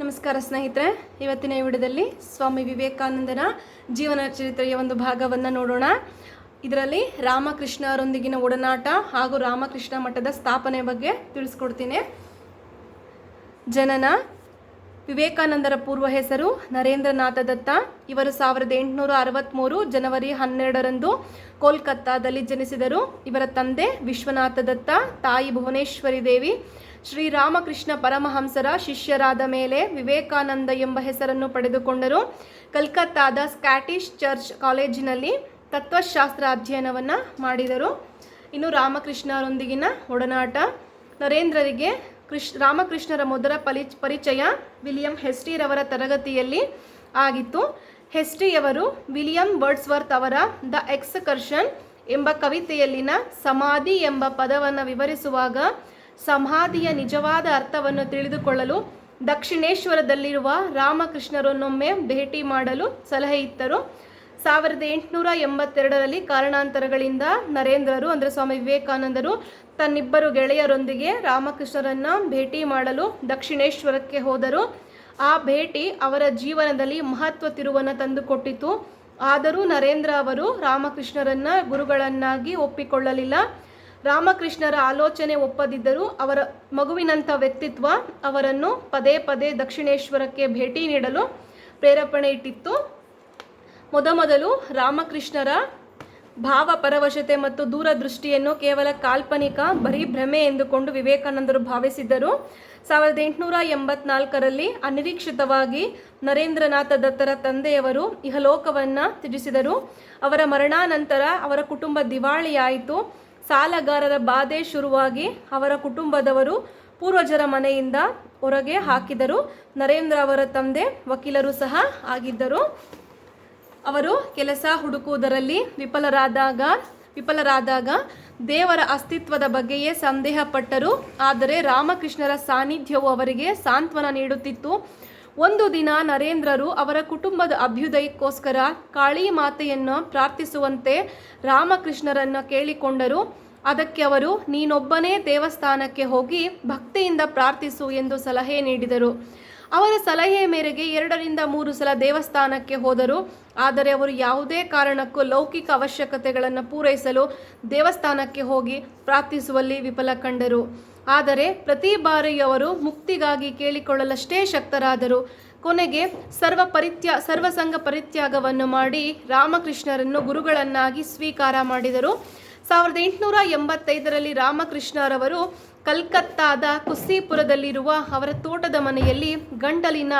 ನಮಸ್ಕಾರ ಸ್ನೇಹಿತರೆ, ಇವತ್ತಿನ ಈ ವಿಡಿಯೋದಲ್ಲಿ ಸ್ವಾಮಿ ವಿವೇಕಾನಂದನ ಜೀವನ ಚರಿತ್ರೆಯ ಒಂದು ಭಾಗವನ್ನು ನೋಡೋಣ. ಇದರಲ್ಲಿ ರಾಮಕೃಷ್ಣರೊಂದಿಗಿನ ಒಡನಾಟ ಹಾಗೂ ರಾಮಕೃಷ್ಣ ಮಠದ ಸ್ಥಾಪನೆ ಬಗ್ಗೆ ತಿಳಿಸ್ಕೊಡ್ತೀನಿ. ಜನನ, ವಿವೇಕಾನಂದರ ಪೂರ್ವ ಹೆಸರು ನರೇಂದ್ರನಾಥ ದತ್ತ. ಇವರು ಸಾವಿರದ ಎಂಟುನೂರ ಅರವತ್ತ್ಮೂರು ಜನವರಿ ಹನ್ನೆರಡರಂದು ಕೋಲ್ಕತ್ತಾದಲ್ಲಿ ಜನಿಸಿದರು. ಇವರ ತಂದೆ ವಿಶ್ವನಾಥ ದತ್ತ, ತಾಯಿ ಭುವನೇಶ್ವರಿ ದೇವಿ ಶ್ರೀರಾಮಕೃಷ್ಣ ಪರಮಹಂಸರ ಶಿಷ್ಯರಾದ ಮೇಲೆ ವಿವೇಕಾನಂದ ಎಂಬ ಹೆಸರನ್ನು ಪಡೆದುಕೊಂಡರು. ಕಲ್ಕತ್ತಾದ ಸ್ಕ್ಯಾಟಿಷ್ ಚರ್ಚ್ ಕಾಲೇಜಿನಲ್ಲಿ ತತ್ವಶಾಸ್ತ್ರ ಅಧ್ಯಯನವನ್ನು ಮಾಡಿದರು. ಇನ್ನು ರಾಮಕೃಷ್ಣರೊಂದಿಗಿನ ಒಡನಾಟ ನರೇಂದ್ರರಿಗೆ ಕೃಷ್, ರಾಮಕೃಷ್ಣರ ಮೊದಲ ಪಲಿ, ಪರಿಚಯ ವಿಲಿಯಂ ಹೆಸ್ಟಿರವರ ತರಗತಿಯಲ್ಲಿ ಆಗಿತ್ತು. ಹೆಸ್ಟಿಯವರು ವಿಲಿಯಂ ಬರ್ಡ್ಸ್ವರ್ತ್ ಅವರ ದ ಎಕ್ಸ್ಕರ್ಷನ್ ಎಂಬ ಕವಿತೆಯಲ್ಲಿನ ಸಮಾಧಿ ಎಂಬ ಪದವನ್ನು ವಿವರಿಸುವಾಗ ಸಮಾಧಿಯ ನಿಜವಾದ ಅರ್ಥವನ್ನು ತಿಳಿದುಕೊಳ್ಳಲು ದಕ್ಷಿಣೇಶ್ವರದಲ್ಲಿರುವ ರಾಮಕೃಷ್ಣರನ್ನೊಮ್ಮೆ ಭೇಟಿ ಮಾಡಲು ಸಲಹೆ ಇತ್ತರು. ಸಾವಿರದ ಎಂಟುನೂರ ಎಂಬತ್ತೆರಡರಲ್ಲಿ ಕಾರಣಾಂತರಗಳಿಂದ ನರೇಂದ್ರರು, ಅಂದರೆ ಸ್ವಾಮಿ ವಿವೇಕಾನಂದರು, ತನ್ನಿಬ್ಬರು ಗೆಳೆಯರೊಂದಿಗೆ ರಾಮಕೃಷ್ಣರನ್ನ ಭೇಟಿ ಮಾಡಲು ದಕ್ಷಿಣೇಶ್ವರಕ್ಕೆ ಹೋದರು. ಆ ಭೇಟಿ ಅವರ ಜೀವನದಲ್ಲಿ ಮಹತ್ವ ತಿರುವನ್ನು ತಂದುಕೊಟ್ಟಿತು. ಆದರೂ ನರೇಂದ್ರ ಅವರು ರಾಮಕೃಷ್ಣರನ್ನ ಗುರುಗಳನ್ನಾಗಿ ಒಪ್ಪಿಕೊಳ್ಳಲಿಲ್ಲ. ರಾಮಕೃಷ್ಣರ ಆಲೋಚನೆ ಒಪ್ಪದಿದ್ದರೂ ಅವರ ಮಗುವಿನಂಥ ವ್ಯಕ್ತಿತ್ವ ಅವರನ್ನು ಪದೇ ಪದೇ ದಕ್ಷಿಣೇಶ್ವರಕ್ಕೆ ಭೇಟಿ ನೀಡಲು ಪ್ರೇರೇಪಣೆ ಇಟ್ಟಿತ್ತು. ಮೊದಮೊದಲು ರಾಮಕೃಷ್ಣರ ಭಾವ ಪರವಶತೆ ಮತ್ತು ದೂರದೃಷ್ಟಿಯನ್ನು ಕೇವಲ ಕಾಲ್ಪನಿಕ, ಬರೀ ಭ್ರಮೆ ಎಂದುಕೊಂಡು ವಿವೇಕಾನಂದರು ಭಾವಿಸಿದ್ದರು. ಸಾವಿರದ ಎಂಟುನೂರ ಎಂಬತ್ನಾಲ್ಕರಲ್ಲಿ ಅನಿರೀಕ್ಷಿತವಾಗಿ ನರೇಂದ್ರನಾಥ ದತ್ತರ ತಂದೆಯವರು ಇಹಲೋಕವನ್ನು ತ್ಯಜಿಸಿದರು. ಅವರ ಮರಣಾನಂತರ ಅವರ ಕುಟುಂಬ ದಿವಾಳಿಯಾಯಿತು. ಸಾಲಗಾರರ ಬಾಧೆ ಶುರುವಾಗಿ ಅವರ ಕುಟುಂಬದವರು ಪೂರ್ವಜರ ಮನೆಯಿಂದ ಹೊರಗೆ ಹಾಕಿದರು. ನರೇಂದ್ರ ಅವರ ತಂದೆ ವಕೀಲರು ಸಹ ಆಗಿದ್ದರು. ಅವರು ಕೆಲಸ ಹುಡುಕುವುದರಲ್ಲಿ ವಿಫಲರಾದಾಗ ವಿಫಲರಾದಾಗ ದೇವರ ಅಸ್ತಿತ್ವದ ಬಗ್ಗೆಯೇ ಸಂದೇಹ ಪಟ್ಟರು ಆದರೆ ರಾಮಕೃಷ್ಣರ ಸಾನ್ನಿಧ್ಯವು ಅವರಿಗೆ ಸಾಂತ್ವನ ನೀಡುತ್ತಿತ್ತು. ಒಂದು ದಿನ ನರೇಂದ್ರರು ಅವರ ಕುಟುಂಬದ ಅಭ್ಯುದಯಕ್ಕೋಸ್ಕರ ಕಾಳಿ ಮಾತೆಯನ್ನು ಪ್ರಾರ್ಥಿಸುವಂತೆ ರಾಮಕೃಷ್ಣರನ್ನು ಕೇಳಿಕೊಂಡರು. ಅದಕ್ಕೆ ಅವರು, ನೀನೊಬ್ಬನೇ ದೇವಸ್ಥಾನಕ್ಕೆ ಹೋಗಿ ಭಕ್ತಿಯಿಂದ ಪ್ರಾರ್ಥಿಸು ಎಂದು ಸಲಹೆ ನೀಡಿದರು. ಅವರ ಸಲಹೆಯ ಮೇರೆಗೆ ಎರಡರಿಂದ ಮೂರು ಸಲ ದೇವಸ್ಥಾನಕ್ಕೆ ಹೋದರು. ಆದರೆ ಅವರು ಯಾವುದೇ ಕಾರಣಕ್ಕೂ ಲೌಕಿಕ ಅವಶ್ಯಕತೆಗಳನ್ನು ಪೂರೈಸಲು ದೇವಸ್ಥಾನಕ್ಕೆ ಹೋಗಿ ಪ್ರಾರ್ಥಿಸುವಲ್ಲಿ ವಿಫಲ ಕಂಡರು. ಆದರೆ ಪ್ರತಿ ಬಾರಿ ಅವರು ಮುಕ್ತಿಗಾಗಿ ಕೇಳಿಕೊಳ್ಳಲಷ್ಟೇ ಶಕ್ತರಾದರು. ಕೊನೆಗೆ ಸರ್ವ ಪರಿತ್ಯ ಸರ್ವಸಂಗ ಪರಿತ್ಯಾಗವನ್ನು ಮಾಡಿ ರಾಮಕೃಷ್ಣರನ್ನು ಗುರುಗಳನ್ನಾಗಿ ಸ್ವೀಕಾರ ಮಾಡಿದರು. ಸಾವಿರದ ಎಂಟುನೂರ ಎಂಬತ್ತೈದರಲ್ಲಿ ರಾಮಕೃಷ್ಣರವರು ಕಲ್ಕತ್ತಾದ ಕುಸ್ಸಿಪುರದಲ್ಲಿರುವ ಅವರ ತೋಟದ ಮನೆಯಲ್ಲಿ ಗಂಟಲಿನ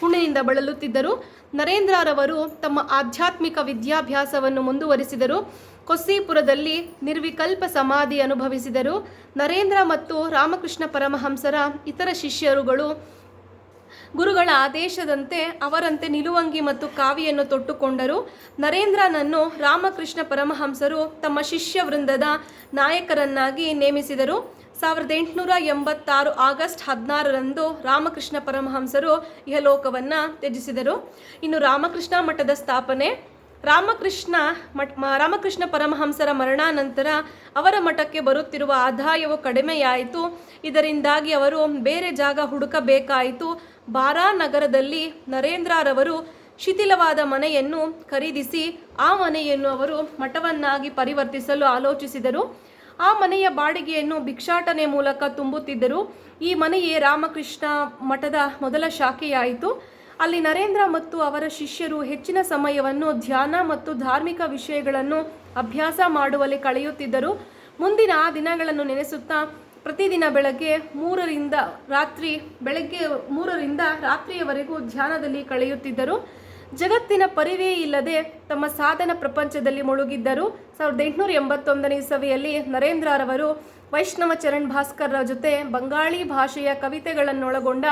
ಹುಣ್ಣಿನಿಂದ ಬಳಲುತ್ತಿದ್ದರು. ನರೇಂದ್ರರವರು ತಮ್ಮ ಆಧ್ಯಾತ್ಮಿಕ ವಿದ್ಯಾಭ್ಯಾಸವನ್ನು ಮುಂದುವರಿಸಿದರು. ಕೊಸ್ಸಿಪುರದಲ್ಲಿ ನಿರ್ವಿಕಲ್ಪ ಸಮಾಧಿ ಅನುಭವಿಸಿದರು. ನರೇಂದ್ರ ಮತ್ತು ರಾಮಕೃಷ್ಣ ಪರಮಹಂಸರ ಇತರ ಶಿಷ್ಯರುಗಳು ಗುರುಗಳ ಆದೇಶದಂತೆ ಅವರಂತೆ ನಿಲುವಂಗಿ ಮತ್ತು ಕಾವಿಯನ್ನು ತೊಟ್ಟುಕೊಂಡರು. ನರೇಂದ್ರನನ್ನು ರಾಮಕೃಷ್ಣ ಪರಮಹಂಸರು ತಮ್ಮ ಶಿಷ್ಯ ವೃಂದದ ನಾಯಕರನ್ನಾಗಿ ನೇಮಿಸಿದರು. ಸಾವಿರದ ಎಂಟುನೂರ ಎಂಬತ್ತಾರು ಆಗಸ್ಟ್ ಹದಿನಾರರಂದು ರಾಮಕೃಷ್ಣ ಪರಮಹಂಸರು ಇಹಲೋಕವನ್ನು ತ್ಯಜಿಸಿದರು. ಇನ್ನು ರಾಮಕೃಷ್ಣ ಮಠದ ಸ್ಥಾಪನೆ, ರಾಮಕೃಷ್ಣ ಮಠ ರಾಮಕೃಷ್ಣ ಪರಮಹಂಸರ ಮರಣಾನಂತರ ಅವರ ಮಠಕ್ಕೆ ಬರುತ್ತಿರುವ ಆದಾಯವು ಕಡಿಮೆಯಾಯಿತು. ಇದರಿಂದಾಗಿ ಅವರು ಬೇರೆ ಜಾಗ ಹುಡುಕಬೇಕಾಯಿತು. ಬಾರಾ ನಗರದಲ್ಲಿ ನರೇಂದ್ರರವರು ಶಿಥಿಲವಾದ ಮನೆಯನ್ನು ಖರೀದಿಸಿ, ಆ ಮನೆಯನ್ನು ಅವರು ಮಠವನ್ನಾಗಿ ಪರಿವರ್ತಿಸಲು ಆಲೋಚಿಸಿದರು. ಆ ಮನೆಯ ಬಾಡಿಗೆಯನ್ನು ಭಿಕ್ಷಾಟನೆ ಮೂಲಕ ತುಂಬುತ್ತಿದ್ದರು. ಈ ಮನೆಯೇ ರಾಮಕೃಷ್ಣ ಮಠದ ಮೊದಲ ಶಾಖೆಯಾಯಿತು. ಅಲ್ಲಿ ನರೇಂದ್ರ ಮತ್ತು ಅವರ ಶಿಷ್ಯರು ಹೆಚ್ಚಿನ ಸಮಯವನ್ನು ಧ್ಯಾನ ಮತ್ತು ಧಾರ್ಮಿಕ ವಿಷಯಗಳನ್ನು ಅಭ್ಯಾಸ ಮಾಡುವಲ್ಲಿ ಕಳೆಯುತ್ತಿದ್ದರು. ಮುಂದಿನ ಆ ದಿನಗಳನ್ನು ನೆನೆಸುತ್ತಾ ಪ್ರತಿದಿನ ಬೆಳಗ್ಗೆ ಮೂರರಿಂದ ರಾತ್ರಿ, ಬೆಳಗ್ಗೆ ಮೂರರಿಂದ ರಾತ್ರಿಯವರೆಗೂ ಧ್ಯಾನದಲ್ಲಿ ಕಳೆಯುತ್ತಿದ್ದರು. ಜಗತ್ತಿನ ಪರಿವೇ ಇಲ್ಲದೆ ತಮ್ಮ ಸಾಧನ ಪ್ರಪಂಚದಲ್ಲಿ ಮುಳುಗಿದ್ದರು. ಸಾವಿರದ ಎಂಟುನೂರ ಎಂಬತ್ತೊಂದನೇ ಇಸವಿಯಲ್ಲಿ ನರೇಂದ್ರರವರು ವೈಷ್ಣವ ಚರಣ್ ಭಾಸ್ಕರ್ರ ಜೊತೆ ಬಂಗಾಳಿ ಭಾಷೆಯ ಕವಿತೆಗಳನ್ನೊಳಗೊಂಡ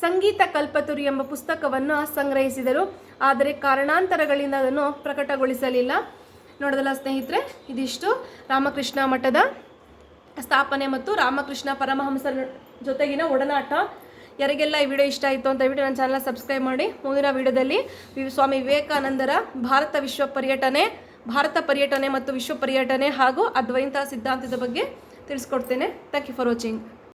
ಸಂಗೀತ ಕಲ್ಪತುರಿ ಎಂಬ ಪುಸ್ತಕವನ್ನು ಸಂಗ್ರಹಿಸಿದರು. ಆದರೆ ಕಾರಣಾಂತರಗಳಿಂದ ಅದನ್ನು ಪ್ರಕಟಗೊಳಿಸಲಿಲ್ಲ. ನೋಡೋದಲ್ಲ ಸ್ನೇಹಿತರೆ, ಇದಿಷ್ಟು. ರಾಮಕೃಷ್ಣ ಮಠದ ಸ್ಥಾಪನೆ ಮತ್ತು ರಾಮಕೃಷ್ಣ ಪರಮಹಂಸರ ಜೊತೆಗಿನ ಒಡನಾಟ. ಯಾರಿಗೆಲ್ಲ ಈ ವಿಡಿಯೋ ಇಷ್ಟ ಆಯಿತು ಅಂತ ಹೇಳ್ಬಿಟ್ಟು ನನ್ನ ಚಾನಲ್ ಸಬ್ಸ್ಕ್ರೈಬ್ ಮಾಡಿ. ಮುಂದಿನ ವಿಡಿಯೋದಲ್ಲಿ ಸ್ವಾಮಿ ವಿವೇಕಾನಂದರ ಭಾರತ ವಿಶ್ವ ಪರ್ಯಟನೆ, ಭಾರತ ಪರ್ಯಟನೆ ಮತ್ತು ವಿಶ್ವ ಪರ್ಯಟನೆ ಹಾಗೂ ಅದ್ವೈತ ಸಿದ್ಧಾಂತದ ಬಗ್ಗೆ ತಿಳಿಸ್ಕೊಡ್ತೇನೆ. Thank you for watching